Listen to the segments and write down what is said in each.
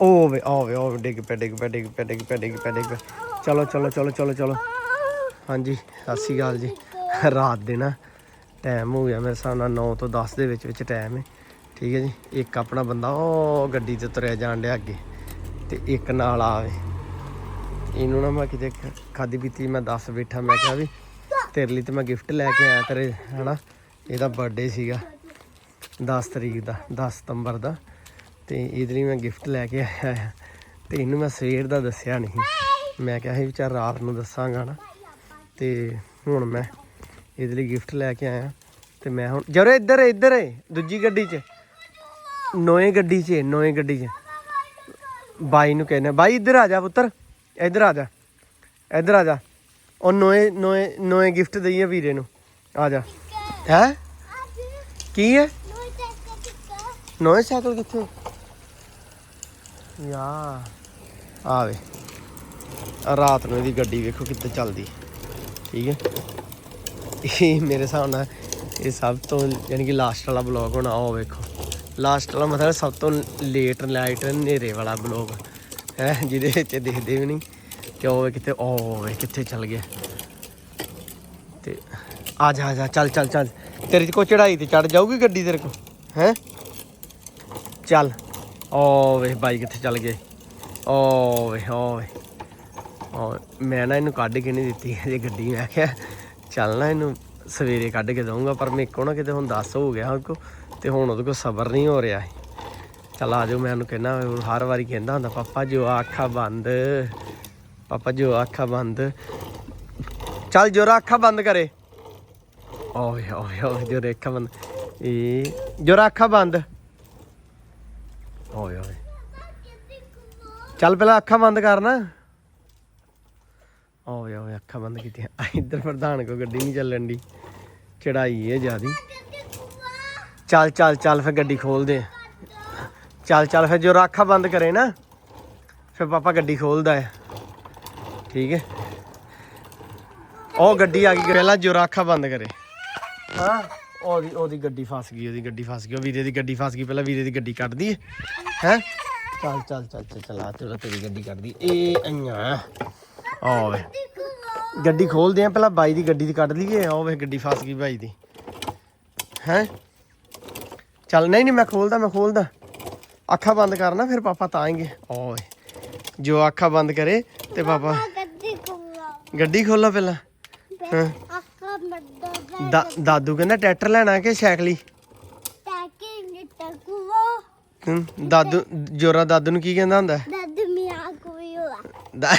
ਉਹ ਵੇ ਉਹ ਵੇ ਉਹ ਵੇ, ਡਿੱਗ ਪਿਆ ਡਿੱਗ ਪਿਆ ਡਿੱਗ ਪਿਆ ਡਿੱਗ ਪਿਆ ਡਿੱਗ ਪਿਆ ਡਿੱਗ ਪਿਆ। ਚਲੋ ਚਲੋ ਚਲੋ ਚਲੋ ਚਲੋ। ਹਾਂਜੀ ਸਤਿ ਸ਼੍ਰੀ ਅਕਾਲ ਜੀ। ਰਾਤ ਦੇ ਨਾ ਟਾਈਮ ਹੋ ਗਿਆ ਮੇਰੇ ਹਿਸਾਬ ਨਾਲ 9 ਤੋਂ 10 ਦੇ ਵਿੱਚ ਵਿੱਚ ਟਾਈਮ ਹੈ ਠੀਕ ਹੈ ਜੀ? ਇੱਕ ਆਪਣਾ ਬੰਦਾ ਉਹ ਗੱਡੀ ਤੇ ਤੁਰਿਆ ਜਾਣ ਡਿਆ ਅੱਗੇ। ਤੇ ਇੱਕ ਨਾਲ ਆਵੇ ਇਹਨੂੰ ਨਾ ਮੈਂ ਕਿਤੇ ਖ- ਖਾਧੀ ਪੀਤੀ ਮੈਂ ਦੱਸ ਬੈਠਾ ਮੈਂ ਕਿਹਾ ਵੀ ਤੇਰੇ ਲਈ ਤੇ ਮੈਂ ਗਿਫਟ ਲੈ ਕੇ ਆਇਆ ਤੇਰੇ ਹਨਾ? ਇਹਦਾ ਬਰਥਡੇ ਸੀਗਾ। 10 ਤਰੀਕ ਦਾ 10 ਸਤੰਬਰ ਦਾ। ਤੇ ਇਹਦੇ ਲਈ ਮੈਂ ਗਿਫਟ ਲੈ ਕੇ ਆਇਆ ਹਾਂ। ਤੇ ਇਹਨੂੰ ਮੈਂ ਸਵੇਰ ਦਾ ਦੱਸਿਆ ਨਹੀਂ। ਮੈਂ ਕਿਹਾ ਸੀ ਵਿਚਾਰ ਰਾਤ ਨੂੰ ਦੱਸਾਂਗਾ ਨਾ। ਤੇ ਹੁਣ ਮੈਂ ਇਹਦੇ ਲਈ ਗਿਫਟ ਲੈ ਕੇ ਆਇਆ। ਤੇ ਮੈਂ ਹੁਣ ਜਰੇ ਇੱਧਰ ਇੱਧਰ ਦੂਜੀ ਗੱਡੀ 'ਚ। ਨੋਏ ਗੱਡੀ 'ਚ ਨੋਏ ਗੱਡੀ 'ਚ। ਬਾਈ ਨੂੰ ਕਹਿੰਦੇ ਬਾਈ ਇੱਧਰ ਆ ਜਾ ਪੁੱਤਰ ਇੱਧਰ ਆ ਜਾ ਇੱਧਰ ਆ ਜਾ। ਉਹ ਨੋਏ ਨੋਏ ਨੋਏ ਗਿਫਟ ਦਈਏ ਵੀਰੇ ਨੂੰ। ਆ ਜਾ। ਹੈ? ਕੀ ਹੈ ਨੋਏ ਸਾਈਕਲ ਕਿੱਥੇ? ਯਾ ਆਵੇ ਰਾਤ ਨੂੰ ਇਹਦੀ ਗੱਡੀ ਵੇਖੋ ਕਿੱਥੇ ਚੱਲਦੀ। ਠੀਕ ਹੈ। ਇਹ ਮੇਰੇ ਹਿਸਾਬ ਨਾਲ ਇਹ ਸਭ ਤੋਂ ਯਾਨੀ ਕਿ ਲਾਸਟ ਵਾਲਾ ਬਲੌਗ ਹੋਣਾ ਉਹ ਵੇਖੋ। ਲਾਸਟ ਵਾਲਾ ਮਤਲਬ ਸਭ ਤੋਂ ਲੇਟ ਲਾਈਟ ਹਨੇਰੇ ਵਾਲਾ ਬਲੌਗ ਹੈ, ਜਿਹਦੇ ਵਿੱਚ ਦੇਖਦੇ ਵੀ ਨਹੀਂ। ਕਿ ਉਹ ਵੇ ਕਿਤੇ ਉਹ ਵੇ ਕਿੱਥੇ ਚੱਲ ਗਿਆ। ਤੇ ਆ ਜਾ ਆ ਜਾ, ਚੱਲ ਚੱਲ ਚੱਲ। ਤੇਰੇ ਕੋ ਚੜਾਈ ਤੇ ਚੜ ਜਾਊਗੀ ਗੱਡੀ ਤੇਰੇ ਕੋ ਹੈ? ਚੱਲ। ਓ ਵੇ, ਬਾਈ ਕਿੱਥੇ ਚੱਲ ਗਏ? ਓ ਵੇ ਓ ਵੇ। ਓ ਮੈਂ ਨਾ ਇਹਨੂੰ ਕੱਢ ਕੇ ਨਹੀਂ ਦਿੱਤੀ ਇਹ ਗੱਡੀ ਮੈਂ ਕਿਹਾ, ਚੱਲ ਨਾ ਇਹਨੂੰ ਸਵੇਰੇ ਕੱਢ ਕੇ ਦਊਂਗਾ, ਪਰ ਮੇਰੇ ਕੋ ਨਾ ਕਿਤੇ ਹੁਣ 10 ਹੋ ਗਿਆ ਉਹਦੇ ਕੋ ਤੇ ਹੁਣ ਉਹਦੇ ਕੋਲ ਸਬਰ ਨਹੀਂ ਹੋ ਰਿਹਾ। ਚੱਲ ਆ ਜਾਓ, ਮੈਂ ਉਹਨੂੰ ਕਹਿੰਦਾ ਹਰ ਵਾਰੀ ਕਹਿੰਦਾ ਹੁੰਦਾ, ਪਾਪਾ, ਜੋ ਆਖਾ ਬੰਦ, ਪਾਪਾ, ਜੋ ਆਖਾ ਬੰਦ। ਚੱਲ ਜੋਰਾ ਅੱਖਾਂ ਬੰਦ ਕਰੇ। ਓਏ ਓਏ ਓਏ ਜੋਰਾ ਅੱਖਾਂ ਬੰਦ। ਇਹ, ਜੋਰਾ ਅੱਖਾਂ ਬੰਦ। ਓਏ ਓਏ ਚੱਲ ਪਹਿਲਾਂ ਅੱਖਾਂ ਬੰਦ ਕਰਨਾ। ਓਏ ਓਏ ਅੱਖਾਂ ਬੰਦ ਕੀਤੀਆਂ। ਇੱਧਰ ਪ੍ਰਧਾਨ ਕੋ ਗੱਡੀ ਨਹੀਂ ਚੱਲਣ ਦੀ ਚੜਾਈ ਹੈ ਜਿਆਦੀ। ਚੱਲ ਚੱਲ ਚੱਲ ਫਿਰ ਗੱਡੀ ਖੋਲਦੇ ਚੱਲ ਚੱਲ ਫਿਰ ਜੋ ਅੱਖਾਂ ਬੰਦ ਕਰੇ ਨਾ, ਫਿਰ ਪਾਪਾ ਗੱਡੀ ਖੋਲਦਾ ਹੈ ਠੀਕ ਹੈ ਉਹ ਗੱਡੀ ਆ ਗਈ, ਪਹਿਲਾਂ ਜੋ ਬੰਦ ਕਰੇ। ਹਾਂ। ਉਹਦੀ ਉਹਦੀ ਗੱਡੀ ਫਸ ਗਈ ਉਹਦੀ ਗੱਡੀ ਫਸ ਗਈ ਉਹ ਵੀਰੇ ਦੀ ਗੱਡੀ ਫਸ ਗਈ ਪਹਿਲਾਂ ਵੀਰੇ ਦੀ ਗੱਡੀ ਕੱਢਦੀ ਹੈ ਹੈ? ਚੱਲ ਚੱਲ ਚੱਲ ਚੱਲ ਚਲਾ ਤੇਰਾ ਤੇਰੀ ਗੱਡੀ ਕੱਢਦੀ ਇਹ ਅਈਆਂ ਓਏ ਗੱਡੀ ਖੋਲਦੇ ਆ ਪਹਿਲਾਂ ਬਾਈ ਦੀ ਗੱਡੀ ਦੀ ਕੱਢ ਲਈਏ ਉਹ ਵੇ ਗੱਡੀ ਫਸ ਗਈ ਬਾਈ ਦੀ। ਹੈ? ਚੱਲ ਨਹੀਂ ਨਹੀਂ ਮੈਂ ਖੋਲਦਾ ਮੈਂ ਖੋਲਦਾ। ਅੱਖਾਂ ਬੰਦ ਕਰਨਾ ਫਿਰ ਪਾਪਾ ਤਾਂ ਆਏਂਗੇ ਓਏ ਜੋ ਅੱਖਾਂ ਬੰਦ ਕਰੇ ਤੇ ਪਾਪਾ ਗੱਡੀ ਖੋਲਾ। ਪਹਿਲਾਂ। ਹਾਂ। ਦਾ- ਦਾਦੂ ਕਹਿੰਦਾ ਟਰੈਕਟਰ ਲੈਣਾ ਕਿ ਸਾਈਕਲੀ ਹੂੰ, ਦਾਦੂ ਜੋਰਾ ਦਾਦੂ ਨੂੰ ਕੀ ਕਹਿੰਦਾ ਹੁੰਦਾ? ਦਦ ਮੀਆਂ ਕੋਈ ਹੋਆ ਦਾ-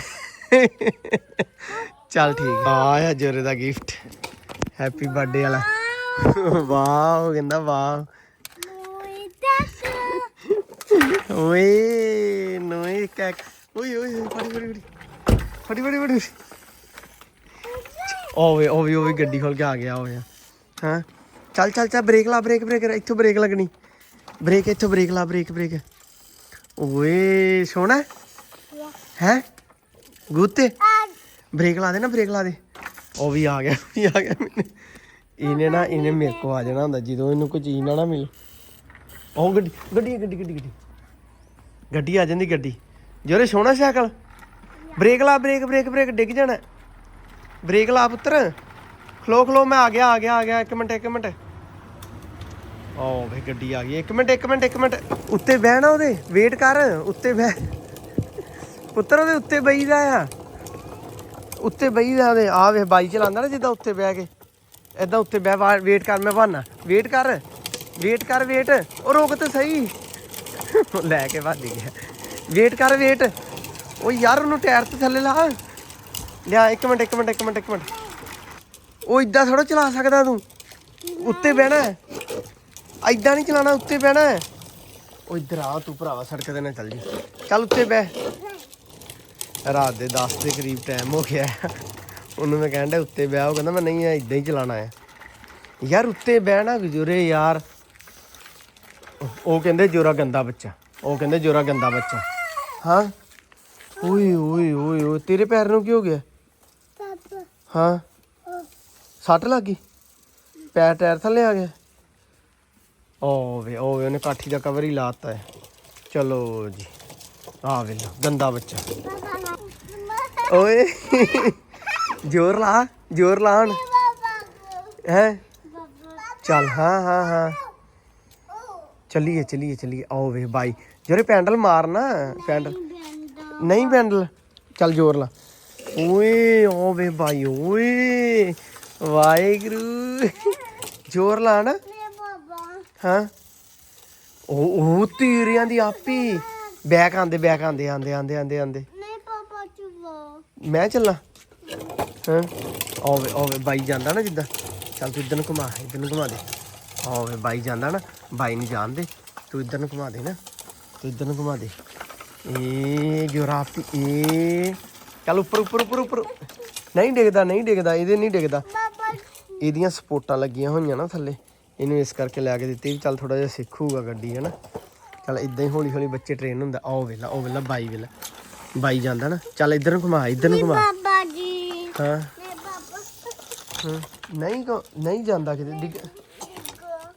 ਚੱਲ ਠੀਕ ਆ। ਆਇਆ ਜੋਰੇ ਦਾ ਗਿਫਟ ਹੈਪੀ ਬਰਥਡੇ ਵਾਲਾ। ਵਾਓ ਕਹਿੰਦਾ ਵਾਓ ਤੱਕ ਓਏ ਨੋਏ ਕੈਕ। ਓਏ ਓਏ ਓਏ, ਫੜੀ ਫੜੀ ਫੜੀ। ਫੜੀ ਫੜੀ ਫੜੀ। ਓਏ ਓਏ ਓਏ, ਗੱਡੀ ਖੋਲ ਕੇ ਆ ਗਿਆ, ਓਏ। ਹਾਂ? ਚੱਲ ਚੱਲ ਚੱਲ ਬ੍ਰੇਕ ਲਾ ਬ੍ਰੇਕ ਬ੍ਰੇਕ ਇੱਥੋਂ ਬ੍ਰੇਕ ਲੱਗਣੀ। ਬ੍ਰੇਕ ਇੱਥੋਂ ਬ੍ਰੇਕ ਲਾ ਬ੍ਰੇਕ ਬ੍ਰੇਕ ਓਏ, ਸੋਹਣਾ। ਹੈ? ਗੁੱਤੇ। ਬ੍ਰੇਕ ਲਾ ਦੇ ਨਾ ਬ੍ਰੇਕ ਲਾ ਦੇ। ਉਹ ਵੀ ਆ ਗਿਆ, ਉਹ ਵੀ ਆ ਗਿਆ ਮੈਨੂੰ। ਇਹਨੇ ਨਾ, ਇਹਨੇ ਮੇਰੇ ਕੋ ਆ ਜਾਣਾ ਹੁੰਦਾ, ਜਦੋਂ ਇਹਨੂੰ ਕੋਈ ਚੀਜ਼ ਨਾ ਨਾ ਮਿਲੇ। ਉਹ ਗੱਡੀ ਗੱਡੀ ਗੱਡੀ ਗੱਡੀ ਗੱਡੀ। ਗੱਡੀ ਆ ਜਾਂਦੀ, ਗੱਡੀ। ਜੋਰੇ, ਸੋਹਣਾ ਸਾਈਕਲ। ਬ੍ਰੇਕ ਲਾ ਬ੍ਰੇਕ ਬ੍ਰੇਕ ਬ੍ਰੇਕ ਡਿੱਗ ਜਾਣਾ। ਬ੍ਰੇਕ ਲਾ ਪੁੱਤਰ। ਖਲੋ ਖਲੋ, ਮੈਂ ਆ ਗਿਆ ਆ ਗਿਆ ਆ ਗਿਆ। ਇੱਕ ਮਿੰਟ ਇੱਕ ਮਿੰਟ। ਓ ਵੇ, ਗੱਡੀ ਆ ਗਈ। ਇੱਕ ਮਿੰਟ ਇੱਕ ਮਿੰਟ ਇੱਕ ਮਿੰਟ। ਉੱਤੇ ਬਹਿਣਾ ਉਹਦੇ। ਵੇਟ ਕਰ, ਉੱਤੇ ਬਹਿ। ਪੁੱਤਰ, ਉਹਦੇ ਉੱਤੇ ਬਈਦਾ ਆ। ਉੱਤੇ ਬਈਦਾ ਉਹਦੇ। ਆ ਵੇ, ਬਾਈ ਚਲਾਉਂਦਾ ਨਾ ਜਿੱਦਾਂ ਉੱਤੇ ਬਹਿ ਕੇ। ਏਦਾਂ ਉੱਤੇ ਬਹਿ ਵੇਟ ਕਰ, ਮੈਂ ਬਹਾਨਾ। ਵੇਟ ਕਰ ਵੇਟ ਕਰ, ਵੇਟ। ਉਹ ਰੋਕ ਤੇ ਸਹੀ। ਲੈ ਕੇ ਭੱਜ ਗਿਆ। ਵੇਟ ਕਰ, ਵੇਟ। ਉਹ ਯਾਰ, ਉਹਨੂੰ ਟਾਇਰ ਤੇ ਥੱਲੇ ਲਾ। ਲਿਆ, ਇੱਕ ਮਿੰਟ ਇੱਕ ਮਿੰਟ ਇੱਕ ਮਿੰਟ ਇੱਕ ਮਿੰਟ। ਉਹ ਇਦਾਂ ਥੋੜਾ ਚਲਾ ਸਕਦਾ ਤੂੰ। ਉੱਤੇ ਬਹਿਣਾ ਹੈ। ਐਦਾਂ ਨਹੀਂ ਚਲਾਣਾ ਉੱਤੇ ਬਹਿਣਾ ਹੈ। ਉਹ ਇੱਧਰ ਆ, ਤੂੰ ਭਰਾਵਾ, ਸੜਕ ਤੇ ਨਾ ਚੱਲ ਜੀ। ਚੱਲ ਉੱਤੇ ਬਹਿ। ਰਾਤ ਦੇ 10 ਦੇ ਕਰੀਬ ਟਾਈਮ ਹੋ ਗਿਆ। ਉਹਨੂੰ ਮੈਂ ਕਹਿੰਦਾ ਉੱਤੇ ਬਹਿ। ਉਹ ਕਹਿੰਦਾ, ਮੈਂ ਨਹੀਂ ਇਦਾਂ ਹੀ ਚਲਾਣਾ ਹੈ। ਯਾਰ, ਉੱਤੇ ਬਹਿਣਾ ਗੁਜਰੇ ਯਾਰ। ਉਹ ਕਹਿੰਦੇ, ਜੋਰਾ ਗੰਦਾ ਬੱਚਾ। ਉਹ ਕਹਿੰਦੇ, ਜੋਰਾ ਗੰਦਾ ਬੱਚਾ। ਹਾਂ? ਓਏ ਓਏ ਓਏ ਓਏ, ਤੇਰੇ ਪੈਰ ਨੂੰ ਕੀ ਹੋ ਗਿਆ? ਹਾਂ। ਸੱਟ ਲੱਗ? ਗਈ ਪੈਰ ਟਾਇਰ ਥੱਲੇ ਆ ਗਿਆ ਓਵੇ ਓਵੇ ਉਹਨੇ ਕਾਠੀ ਦਾ ਕਵਰ ਹੀ ਲਾਤਾ ਹੈ। ਚਲੋ ਜੀ ਆ ਵੇ ਲੋ ਗੰਦਾ ਬੱਚਾ। ਓਏ ਜ਼ੋਰ ਲਾ ਜ਼ੋਰ ਲਾ ਹੁਣ ਬਾਬਾ ਹੈ? ਬਾਬਾ ਚੱਲ ਹਾਂ ਹਾਂ ਹਾਂ। ਚੱਲੀਏ ਚੱਲੀਏ ਚੱਲੀਏ। ਆਓ ਵੇ ਬਾਈ ਜੋਰੇ ਪੈਂਡਲ ਮਾਰਨਾ ਪੈਂਡਲ। ਨਹੀਂ ਪੈਂਡਲ। ਚੱਲ ਜ਼ੋਰ ਲਾ। ਓਏ ਓ ਵੇ ਬਾਈ ਓਏ। ਵਾਹਿਗੁਰੂ। ਜ਼ੋਰ ਲਾ ਨਾ। ਹਾਂ। ਉਹ ਉਹ ਤੀਰਿਆਂ ਦੀ ਆਪੀ। ਬੈਕ ਆਂਦੇ ਬੈਕ ਆਂਦੇ ਆਂਦੇ ਆਂਦੇ ਆਂਦੇ ਆਂਦੇ। ਨਹੀਂ ਪਾਪਾ ਚੁਵੋ ਮੈਂ ਚੱਲਾਂ। ਹਾਂ। ਆਵੇ ਆਵੇ ਬਾਈ ਜਾਂਦਾ ਨਾ ਜਿੱਦਾਂ। ਚੱਲ ਤੂੰ ਇਧਰ ਨੂੰ ਘੁਮਾ ਇਧਰ ਨੂੰ ਘੁਮਾ ਦੇ। ਆਵੇ ਬਾਈ ਜਾਂਦਾ ਨਾ। ਬਾਈ ਨੂੰ ਜਾਣ ਦੇ। ਤੂੰ ਇਧਰ ਨੂੰ ਘੁਮਾ ਦੇ ਨਾ। ਤੂੰ ਇਧਰ ਨੂੰ ਘੁਮਾ ਦੇ। ਏ ਗਿਰਾਫੀ ਏ। ਚੱਲ ਉੱਪਰ ਉੱਪਰ ਉੱਪਰ ਉੱਪਰ। ਨਹੀਂ ਡਿੱਗਦਾ ਨਹੀਂ ਡਿੱਗਦਾ ਇਹਦੇ ਨਹੀਂ ਡਿੱਗਦਾ। ਇਹਦੀਆਂ ਸਪੋਰਟਾਂ ਲੱਗੀਆਂ ਹੋਈਆਂ ਨਾ ਥੱਲੇ। ਇਹਨੂੰ ਇਸ ਕਰਕੇ ਲੈ ਕੇ ਦਿੱਤੀ ਵੀ ਚੱਲ ਥੋੜਾ ਜਿਹਾ ਸਿੱਖੂਗਾ ਗੱਡੀ ਹੈ ਨਾ। ਚੱਲ ਇਦਾਂ ਹੀ ਹੌਲੀ ਹੌਲੀ ਬੱਚੇ ਟ੍ਰੇਨ ਹੁੰਦਾ। ਆਓ ਵੇਲਾ ਉਹ ਵੇਲਾ ਬਾਈ ਵੇਲਾ। ਬਾਈ ਜਾਂਦਾ ਨਾ। ਚੱਲ ਇੱਧਰ ਨੂੰ ਘੁਮਾ ਇੱਧਰ ਨੂੰ ਘੁਮਾ। ਬਾਬਾ ਜੀ। ਹਾਂ। ਨਹੀਂ ਕੋ- ਨਹੀਂ ਜਾਂਦਾ ਕਿਤੇ। ਡਿੱਗ।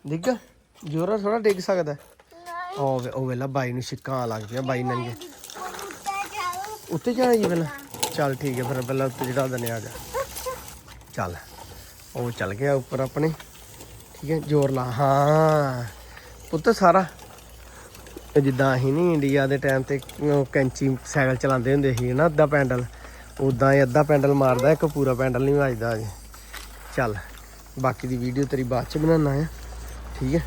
ਡਿੱਗ। ਜੋਰਾ ਥੋੜਾ ਡਿੱਗ ਸਕਦਾ। ਉਹ ਵੇ ਉਹ ਵੇਲਾ ਬਾਈ ਨੂੰ ਛਿੱਕਾਂ ਲੱਗ ਪਿਆ ਬਾਈ ਨੰਗੇ। ਉੱਤੇ ਜਾਣਾ ਜੀ ਪਹਿਲਾਂ ਚੱਲ ਠੀਕ ਹੈ, ਫਿਰ ਪਹਿਲਾਂ ਉੱਤੇ ਚੜਾ ਦਨੇ ਆ ਜਾ। ਚੱਲ, ਉਹ ਚੱਲ ਗਿਆ ਉੱਪਰ ਆਪਣੇ। ਠੀਕ ਹੈ, ਜ਼ੋਰ ਲਾ। ਹਾਂ, ਪੁੱਤ ਸਾਰਾ। ਜਿੱਦਾਂ ਅਸੀਂ ਨਹੀਂ ਇੰਡੀਆ ਦੇ ਟਾਈਮ ਤੇ ਕੈਂਚੀ ਸਾਈਕਲ ਚਲਾਉਂਦੇ ਹੁੰਦੇ ਸੀ ਨਾ, ਅੱਧਾ ਪੈਂਡਲ। ਉਦਾਂ ਇਹ ਅੱਧਾ ਪੈਂਡਲ ਮਾਰਦਾ, ਇੱਕ ਪੂਰਾ ਪੈਂਡਲ ਨਹੀਂ ਵੱਜਦਾ ਅਜੇ। ਚੱਲ, ਬਾਕੀ ਦੀ ਵੀਡੀਓ ਤੇਰੀ ਬਾਅਦ ਚ ਬਣਾਉਣਾ ਹੈ ਠੀਕ ਹੈ?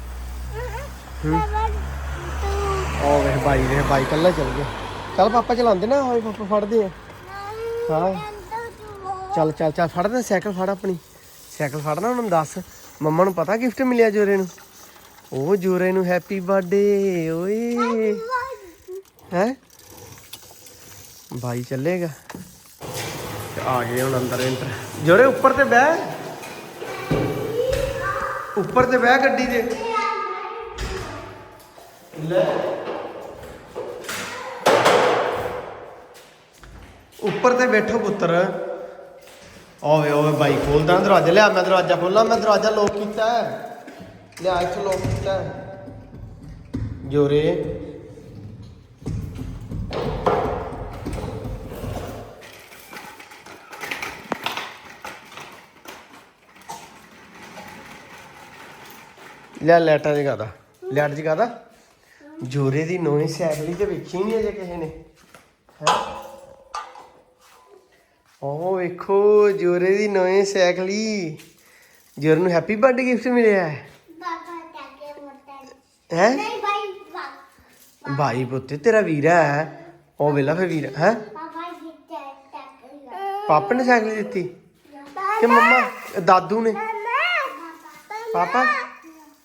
ਬਾਬਾ ਤੂੰ ਉਹ ਵੇਖ ਬਾਈ ਵੇਖ ਬਾਈ ਕੱਲਾ ਚੱਲ ਗਿਆ। ਚੱਲ ਪਾਪਾ ਚਲਾਉਂਦੇ ਨਾ ਹੋਏ ਪਾਪਾ ਫੜਦੇ ਆ। ਹਾਂ। ਚੱਲ ਚੱਲ ਚੱਲ, ਫੜ ਦੇ ਸਾਈਕਲ, ਫੜ ਆਪਣੀ। ਸਾਈਕਲ ਫੜਨਾ ਉਹਨਾਂ ਨੂੰ ਦੱਸ। ਮੰਮਾ ਨੂੰ ਪਤਾ ਗਿਫਟ ਮਿਲਿਆ ਜੋਰੇ ਨੂੰ? ਉਹ ਜੋਰੇ ਨੂੰ ਹੈਪੀ ਬਰਥਡੇ ਓਏ। ਹੈ? ਭਾਈ ਚੱਲੇਗਾ। ਆ ਗਏ ਹੁਣ ਅੰਦਰ ਇੰਟਰ ਜੋਰੇ, ਉੱਪਰ ਤੇ ਬਹਿ। ਉੱਪਰ ਤੇ ਬਹਿ ਗੱਡੀ ਦੇ ਲੈ। ਉੱਪਰ ਤੇ ਬੈਠੋ ਪੁੱਤਰ। ਓਵੇ ਓਵੇ ਬਾਈ ਖੋਲਦਾ, ਦਰਵਾਜ਼ਾ ਲਿਆ, ਮੈਂ ਦਰਵਾਜ਼ਾ ਖੋਲਾਂ, ਮੈਂ ਦਰਵਾਜ਼ਾ ਲੋਕ ਕੀਤਾ ਹੈ। ਲਿਆ, ਇੱਥੇ ਲੋਕ ਕੀਤਾ ਹੈ। ਜੋਰੇ। ਲੈ ਲੈਟਾ ਜਗਾਦਾ। ਲੈਟ ਜਗਾਦਾ। ਜੋਰੇ ਦੀ ਨੋਈ ਸਾਈਕਲ ਤੇ ਵੇਖੀ ਨਹੀਂ ਅਜੇ ਕਿਸੇ ਨੇ। ਹੈ? ਉਹ ਵੇਖੋ ਜੋਰੇ ਦੀ ਨਵੀਂ ਸਾਈਕਲ ਜੋਰੇ ਨੂੰ ਹੈਪੀ ਬਰਥਡੇ ਗਿਫਟ ਮਿਲਿਆ ਹੈ। ਬਾਬਾ ਟਾਕੇ ਮੋਟਾ ਹੈ? ਨਹੀਂ ਭਾਈ ਭਾਈ ਪੁੱਤ ਤੇਰਾ ਵੀਰ ਹੈ। ਉਹ ਵੇਲਾ ਫੇ ਵੀਰ ਹੈ? ਪਾਪਾ ਨੇ ਸਾਈਕਲ ਦਿੱਤੀ? ਕਿ ਮੰਮਾ ਦਾਦੂ ਨੇ? ਪਾਪਾ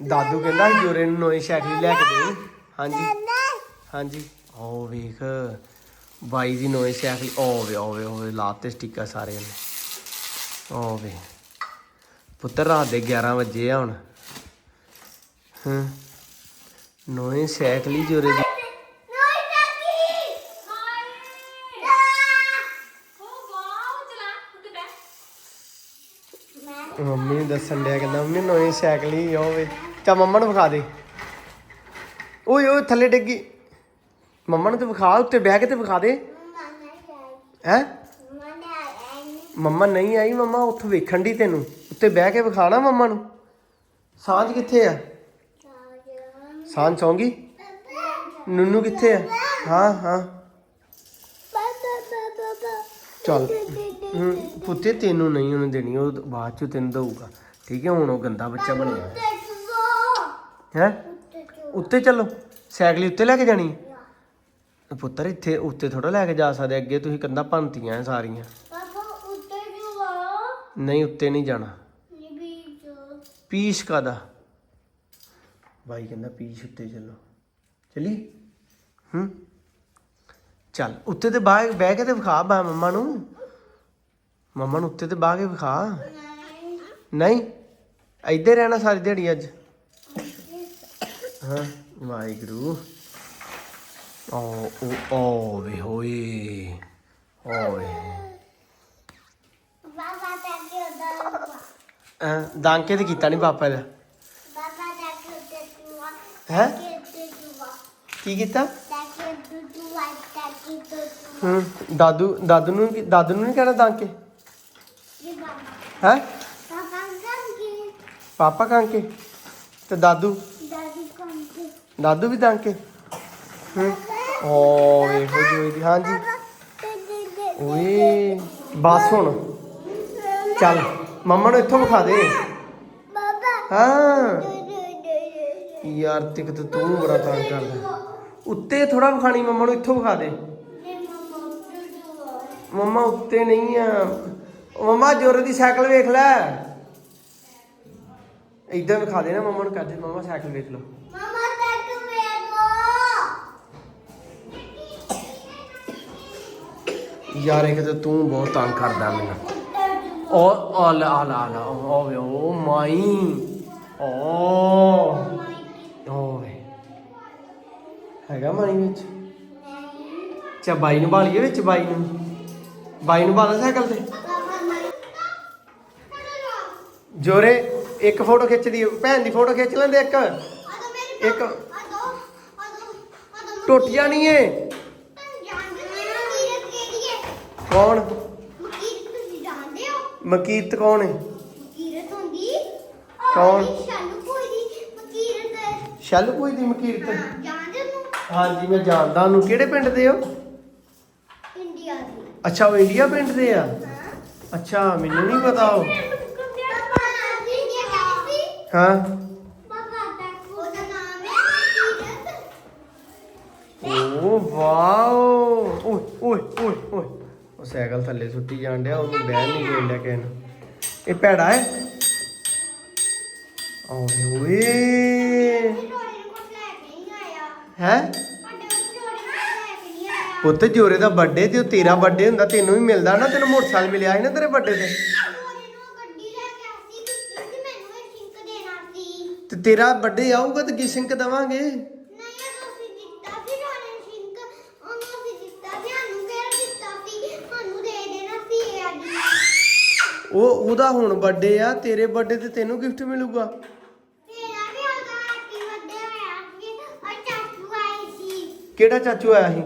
ਦਾਦੂ ਕਹਿੰਦਾ ਜੋਰੇ ਨੂੰ ਨਵੀਂ ਸਾਈਕਲ ਲੈ ਕੇ ਦੇ। ਹਾਂਜੀ। ਹਾਂਜੀ। ਉਹ ਵੇਖ। ਬਾਈ ਦੀ ਨਵੀਂ ਸਾਈਕਲ ਉਹ ਵੇ ਉਹ ਵੇ ਉਹ ਵੇ ਲਾਤੇ ਸਟicker ਸਾਰੇ ਨੇ। ਉਹ ਵੇ। ਪੁੱਤਰ ਰਾਤ ਦੇ 11 ਵਜੇ ਆ ਹੁਣ। ਹਾਂ। ਨਵੀਂ ਸਾਈਕਲ ਹੀ ਜੋਰੇ ਦੀ ਮੰਮੀ ਦੱਸਣ ਡਿਆ ਕਹਿੰਦਾ ਮੰਮੀ ਨਵੀਂ ਸਾਈਕਲ ਹੀ ਉਹ ਵੇ। ਚਾ ਮੰਮਾ ਨੂੰ ਵਿਖਾ ਦੇ। ਓਏ ਓਏ ਥੱਲੇ ਡਿੱਗੀ। ਮੰਮਾ ਨੂੰ ਤੇ ਵਿਖਾ ਉੱਤੇ ਬਹਿ ਕੇ ਤੇ ਵਿਖਾ ਦੇ। ਮਮਾ ਨਹੀਂ ਆਈ ਹੈ? ਮਮਾ ਨਹੀਂ ਆਈ ਮੰਮਾ ਉੱਥੇ ਵੇਖਣ ਦੀ ਤੈਨੂੰ। ਉੱਤੇ ਬਹਿ ਕੇ ਵਿਖਾਣਾ ਮੰਮਾ ਨੂੰ। ਸਾਂਝ ਕਿੱਥੇ ਆ? ਸਾਂਝ ਸੌਂਗੀ? ਨੁੰਨੂ ਕਿੱਥੇ ਆ? ਹਾਂ ਹਾਂ। ਚੱਲ। ਪੁੱਤੇ ਤੈਨੂੰ ਨਹੀਂ ਉਹਨੂੰ ਦੇਣੀ ਉਹ ਬਾਅਦ ਚ ਤੈਨੂੰ ਦਊਗਾ। ਠੀਕ ਹੈ ਹੁਣ ਉਹ ਗੰਦਾ ਬੱਚਾ ਬਣਿਆ। ਹੈ? ਉੱਤੇ ਚੱਲੋ। ਸਾਈਕਲ ਉੱਤੇ ਲੈ ਕੇ ਜਾਣੀ ਹੈ? ਪੁੱਤਰ ਇੱਥੇ ਉੱਤੇ ਥੋੜਾ ਲੈ ਕੇ ਜਾ ਸਕਦੇ ਅੱਗੇ ਤੁਸੀਂ ਕੰਧਾਂ ਭੰਨਤੀਆਂ ਸਾਰੀਆਂ। ਨਹੀਂ ਉੱਤੇ ਨਹੀਂ ਜਾਣਾ। ਪੀਸ ਕਾਦਾ ਭਾਈ ਕਹਿੰਦਾ ਪੀਸ ਉੱਤੇ ਚੱਲੋ। ਚੱਲੀ? ਹੂੰ। ਚੱਲ ਉੱਤੇ ਤੇ ਬਾਹ ਬਹਿ ਕੇ ਤੇ ਵਿਖਾ ਬਾ ਮੰਮਾ ਨੂੰ। ਮੰਮਾ ਨੂੰ ਉੱਤੇ ਤੇ ਬਾਹ ਕੇ ਵਿਖਾ। ਨਹੀਂ। ਇੱਧੇ ਰਹਿਣਾ ਸਾਰੀ ਦਿਹਾੜੀ ਅੱਜ। ਹਾਂ ਵਾਹਿਗੁਰੂ। ਓ ਓ ਓ ਵੇ ਹੋਏ ਓਏ। ਬਾਬਾ ਟਾਕੇ ਉਧਰ ਅਹ, ਦਾਂਕੇ ਤੇ ਕੀਤਾ ਨਹੀਂ ਪਾਪਾ ਦਾ ਬਾਬਾ ਟਾਕੇ ਉੱਤੇ ਤੂੰ ਹੈ? ਕੇ ਤੂੰ ਕੀ ਕੀਤਾ? ਟਾਕੇ ਉੱਤੇ ਤੂੰ ਵਾਈਟ ਟਾਕੇ ਕੀ ਤੋ ਹੂੰ ਦਾਦੂ ਦਾਦੂ ਨੂੰ ਕੀ- ਦਾਦੂ ਨੂੰ ਨਹੀਂ ਕਹਿਣਾ ਦਾਂਕੇ ਜੀ ਬਾਬਾ? ਹੈ? ਪਾਪਾ ਕੰਗੀ ਪਾਪਾ ਕਾਂਕੇ ਤੇ ਦਾਦੂ? ਦਾਦੀ ਕੰਗੀ ਦਾਦੂ ਵੀ ਦਾਂਕੇ ਹੂੰ। ਓ ਇਹੋ ਜਿਹੀ ਦੀ ਹਾਂਜੀ। ਓਏ, ਬਸ ਹੁਣ। ਚੱਲ, ਮੰਮਾ ਨੂੰ ਇੱਥੋਂ ਵਿਖਾ ਦੇ। ਹਾਂ। ਯਾਰ ਤਿਕ ਤੇ ਤੂੰ ਬੜਾ ਤੰਗ ਕਰਦਾ। ਉੱਤੇ ਥੋੜਾ ਵਿਖਾਣੀ ਮੰਮਾ ਨੂੰ ਇੱਥੋਂ ਵਿਖਾ ਦੇ। ਮੰਮਾ ਉੱਤੇ ਨਹੀਂ ਆ। ਮੰਮਾ, ਜੋਰੇ ਦੀ ਸਾਈਕਲ ਵੇਖ ਲੈ। ਇਦਾਂ ਵਿਖਾ ਦੇ ਨਾ, ਮੰਮਾ ਨੂੰ ਕਹਦੇ ਮੰਮਾ, ਸਾਈਕਲ ਵੇਖ ਲਓ। ਯਾਰ ਇੱਕ ਤੇ ਤੂੰ ਬਹੁਤ ਤੰਗ ਕਰਦਾ ਮੈਨੂੰ। ਉਹ ਆ ਲਾ ਆ ਲਾ ਲਾ ਓ ਵੇ ਓ ਮਾਈ ਓ। ਓਏ ਹੈਗਾ ਮਾਈ ਵਿੱਚ? ਚਾ ਬਾਈ ਨੂੰ ਬਾਲੀਏ ਵਿੱਚ ਬਾਈ ਨੂੰ। ਬਾਈ ਨੂੰ ਬਾਲਾ ਸਾਈਕਲ ਤੇ। ਜੋਰੇ ਇੱਕ ਫੋਟੋ ਖਿੱਚ ਦੀ ਭੈਣ ਦੀ ਫੋਟੋ ਖਿੱਚ ਲੈਂਦੇ ਇੱਕ। ਇੱਕ। ਟੁੱਟ ਜਾਣੀ ਏ ਕੌਣ? ਮਕੀਰਤ ਕੌਣ ਏ ਕੌਣ? ਸ਼ੈਲ ਕੋਈ ਦੀ ਮਕੀਰਤ ਹਾਂਜੀ ਮੈਂ ਜਾਣਦਾ ਉਹਨੂੰ। ਕਿਹੜੇ ਪਿੰਡ ਦੇ ਹੋ? ਇੰਡੀਆ ਦੀ। ਅੱਛਾ ਉਹ ਇੰਡੀਆ ਪਿੰਡ ਦੇ ਆ? ਅੱਛਾ ਮੈਨੂੰ ਨਹੀਂ ਪਤਾ ਉਹ। ਹਾਂ? ਓ ਵਾਓ। ਓਏ ਓਏ ਓਏ ਓਏ। ਉਹ ਸਾਈਕਲ ਥੱਲੇ ਸੁੱਟੀ ਜਾਣ ਡਿਆ, ਉਹਨੂੰ ਬਹਿਣ ਨਹੀਂ ਦੇਣ ਡਿਆ ਕਿਸੇ ਨੂੰ। ਇਹ ਭੈੜਾ ਹੈ। ਓਏ ਓਏ ਹੈ? ਪੁੱਤ ਜੋਰੇ ਦਾ ਬਰਥਡੇ ਤੇ ਉਹ ਤੇਰਾ ਬਰਥਡੇ ਹੁੰਦਾ, ਤੈਨੂੰ ਵੀ ਮਿਲਦਾ ਨਾ, ਤੈਨੂੰ ਮੋਟਰਸਾਈਕਲ ਮਿਲਿਆ ਸੀ ਨਾ ਤੇਰੇ ਬਰਥਡੇ ਤੇ? ਤੇ ਤੇਰਾ ਬਰਥਡੇ ਆਊਗਾ ਤੇ ਗਿਸ਼ਿੰਕ ਦਵਾਂਗੇ? ਉਹ ਉਹਦਾ ਹੁਣ ਬਰਥਡੇ ਆ ਤੇਰੇ ਬਰਥਡੇ ਤੇ ਤੈਨੂੰ ਗਿਫਟ ਮਿਲੂਗਾ। ਕਿਹੜਾ ਚਾਚੂ ਆਇਆ ਸੀ?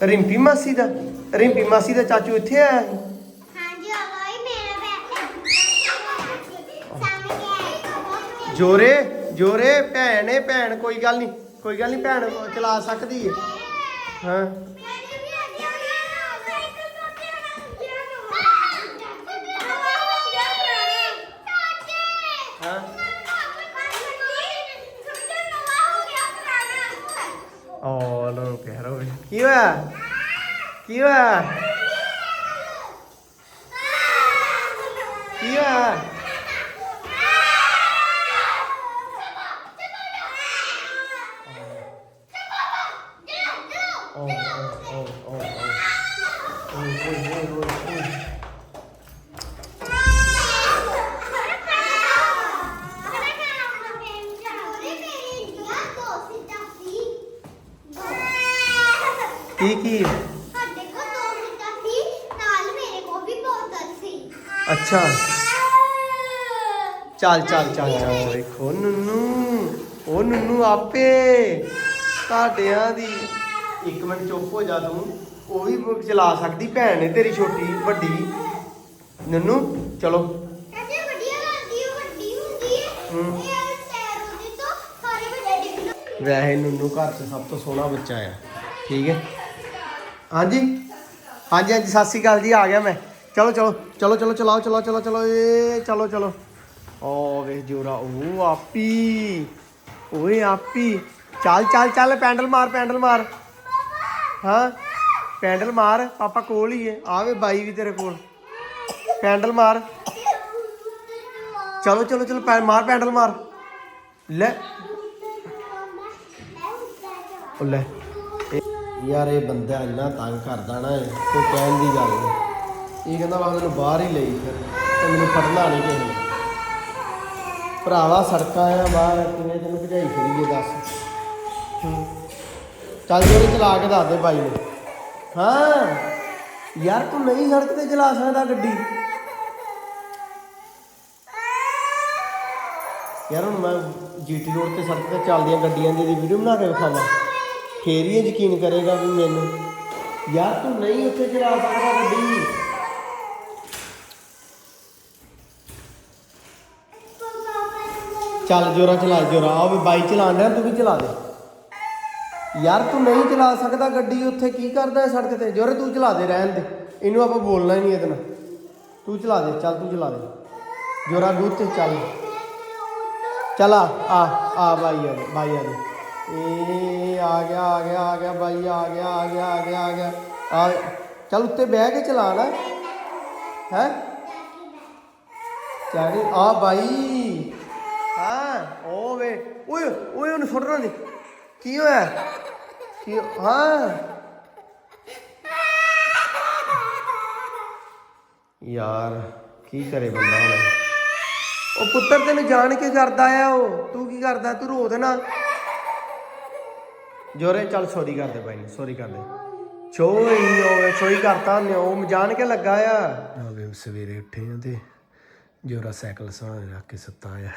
ਰਿੰਪੀ ਮਾਸੀ ਦਾ। ਰਿੰਪੀ ਮਾਸੀ ਦਾ? ਚਾਚੂ ਇੱਥੇ ਆਇਆ ਸੀ? ਜੋਰੇ ਜੋਰੇ ਭੈਣ ਏ ਭੈਣ ਕੋਈ ਗੱਲ ਨਹੀਂ ਕੋਈ ਗੱਲ ਨਹੀਂ ਭੈਣ ਚਲਾ ਸਕਦੀ ਏ। ਹਾਂ। ਓ ਲੋ ਕਹਿ ਰੋ ਕੀ ਹੋਇਆ? ਕੀ ਹੋਇਆ? ਕੀ ਹੋਇਆ? ਕੀ ਕੀ ਅੱਛਾ। ਚੱਲ ਚੱਲ ਚੱਲ ਚੱਲ ਵੇਖੋ ਨੁੰਨੂ ਉਹ ਨੁੰਨੂ ਆਪੇ ਤੁਹਾਡਿਆਂ ਦੀ ਇੱਕ ਮਿੰਟ ਚੁੱਪ ਹੋ ਜਾ ਤੂੰ। ਉਹ ਵੀ ਚਲਾ ਸਕਦੀ ਭੈਣ ਹੈ ਤੇਰੀ ਛੋਟੀ ਵੱਡੀ। ਨੁੰਨੂ ਚਲੋ। ਹੂੰ। ਵੈਸੇ ਨੁੰਨੂ ਘਰ 'ਚ ਸਭ ਤੋਂ ਸੋਹਣਾ ਬੱਚਾ ਆ। ਠੀਕ ਹੈ। ਹਾਂਜੀ। ਹਾਂਜੀ ਹਾਂਜੀ, ਸਤਿ ਸ਼੍ਰੀ ਅਕਾਲ ਜੀ, ਆ ਗਿਆ ਮੈਂ। ਚਲੋ ਚਲੋ ਚਲੋ ਚਲੋ, ਚਲਾਓ ਚਲੋ ਚਲੋ ਚਲੋ, ਏ, ਚਲੋ ਚਲੋ। ਓ ਵੇਖ ਜੋਰਾ ਉਹ ਆਪੀ, ਓਏ ਆਪੀ। ਚੱਲ ਚੱਲ ਚੱਲ, ਪੈਂਡਲ ਮਾਰ ਪੈਂਡਲ ਮਾਰ। ਹਾਂ, ਪੈਂਡਲ ਮਾਰ, ਪਾਪਾ ਕੋਲ ਹੀ ਏ। ਆਵੇ ਬਾਈ ਵੀ ਤੇਰੇ ਕੋਲ। ਪੈਂਡਲ ਮਾਰ। ਚਲੋ ਚਲੋ ਚਲੋ, ਪੈ- ਮਾਰ ਪੈਂਡਲ ਮਾਰ। ਲੈ। ਉਹ ਲੈ। ਇਹ- ਯਾਰ ਇਹ ਬੰਦਾ ਇੰਨਾ ਤੰਗ ਕਰਦਾ ਨਾ ਇਹ, ਕੋਈ ਕਹਿਣ ਦੀ ਗੱਲ ਨਹੀਂ। ਇਹ ਕਹਿੰਦਾ ਵਾ ਮੈਨੂੰ ਬਾਹਰ ਹੀ ਲਈ ਫਿਰ ਤੇ ਮੈਨੂੰ ਪੜਨਾ ਨਹੀਂ ਕਿਸੇ ਨੇ। ਭਰਾਵਾ ਸੜਕਾਂ ਆ ਬਾਹਰ ਕਿਵੇਂ ਤੈਨੂੰ ਭਜਾਈ ਫਿਰੀਏ ਦੱਸ। ਹੂੰ। ਚੱਲ ਜੋਰੇ ਚਲਾ ਕੇ ਦੱਸ ਦੇ ਬਾਈ ਨੂੰ। ਹਾਂ ਯਾਰ ਤੂੰ ਨਹੀਂ ਸੜਕ ਤੇ ਚਲਾ ਸਕਦਾ ਗੱਡੀ। ਯਾਰ ਹੁਣ ਮੈਂ ਜੀਟੀ ਰੋਡ ਤੇ ਸੜਕ ਤੇ ਚੱਲਦੀਆਂ ਗੱਡੀਆਂ ਦੀ ਵੀਡੀਓ ਬਣਾ ਕੇ ਵਿਖਾਵਾਂ। ਫੇਰ ਹੀ ਇਹ ਯਕੀਨ ਕਰੇਗਾ ਵੀ ਮੈਨੂੰ। ਯਾਰ ਤੂੰ ਨਹੀਂ ਉੱਥੇ ਚਲਾ ਸਕਦਾ ਗੱਡੀ। ਚੱਲ ਜੋਰਾ ਚਲਾ, ਜੋਰਾ ਆ ਵੀ ਬਾਈਕ ਚਲਾਉਣ ਡਿਆ, ਤੂੰ ਵੀ ਚਲਾ ਦੇ। ਯਾਰ ਤੂੰ ਨਹੀਂ ਚਲਾ ਸਕਦਾ ਗੱਡੀ, ਉੱਥੇ ਕੀ ਕਰਦਾ ਹੈ ਸੜਕ ਤੇ? ਜੋਰੇ, ਤੂੰ ਚਲਾ ਦੇ ਰਹਿਣ ਦੇ। ਇਹਨੂੰ ਆਪਾਂ ਬੋਲਣਾ ਹੀ ਨਹੀਂ ਇਹਦੇ ਨਾਲ। ਤੂੰ ਚਲਾ ਦੇ, ਚੱਲ ਤੂੰ ਚਲਾ ਦੇ। ਜੋਰਾ ਦੂਰ ਤੇ ਚੱਲ। ਚੱਲ, ਆ ਆ ਆ ਬਾਈ ਆ ਗਿਆ ਬਾਈ ਆ ਗਿਆ ਇਹ ਆ ਗਿਆ ਆ ਗਿਆ ਆ ਗਿਆ ਬਾਈ, ਆ ਗਿਆ ਆ ਗਿਆ ਆ ਗਿਆ ਆ ਗਿਆ। ਆ ਚੱਲ ਉੱਤੇ ਬਹਿ ਕੇ ਚਲਾ ਨਾ ਹੈ? ਚਾੜੀ ਆ ਬਾਈ। ਹਾਂ ਓ ਵੇ, ਓਏ ਓਏ, ਉਹਨੂੰ ਸੁੱਟਣਾ ਨਹੀਂ ਕੀ ਹੋਇਆ? ਕੀ ਹਾਂ ਯਾਰ, ਕੀ ਕਰੇ ਬੰਦਾ ਹੁਣ? ਉਹ ਪੁੱਤਰ ਤੈਨੂੰ ਜਾਣ ਕੇ ਕਰਦਾ ਆ ਉਹ। ਤੂੰ ਕੀ ਕਰਦਾ? ਤੂੰ ਰੋ ਦੇਣਾ ਜੋਰੇ, ਚੱਲ ਸੌਰੀ ਕਰ ਦੇ ਬਾਈ ਸੌਰੀ ਕਰ ਦੇ ਚੋਈ ਓਏ ਚੋਈ ਕਰਤਾ ਨੇ ਜਾਣ ਕੇ ਲੱਗਾ ਆ। ਆਵੇ ਸਵੇਰੇ ਉੱਠੇ ਆ ਤੇ ਜੋਰਾ ਸਾਈਕਲ ਸਹਾਰੇ ਰੱਖ ਕੇ ਸੁੱਤਾ ਆ।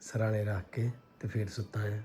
ਸਰਾਣੇ ਰੱਖ ਕੇ ਤੇ ਫਿਰ ਸੁੱਤਾ ਆ।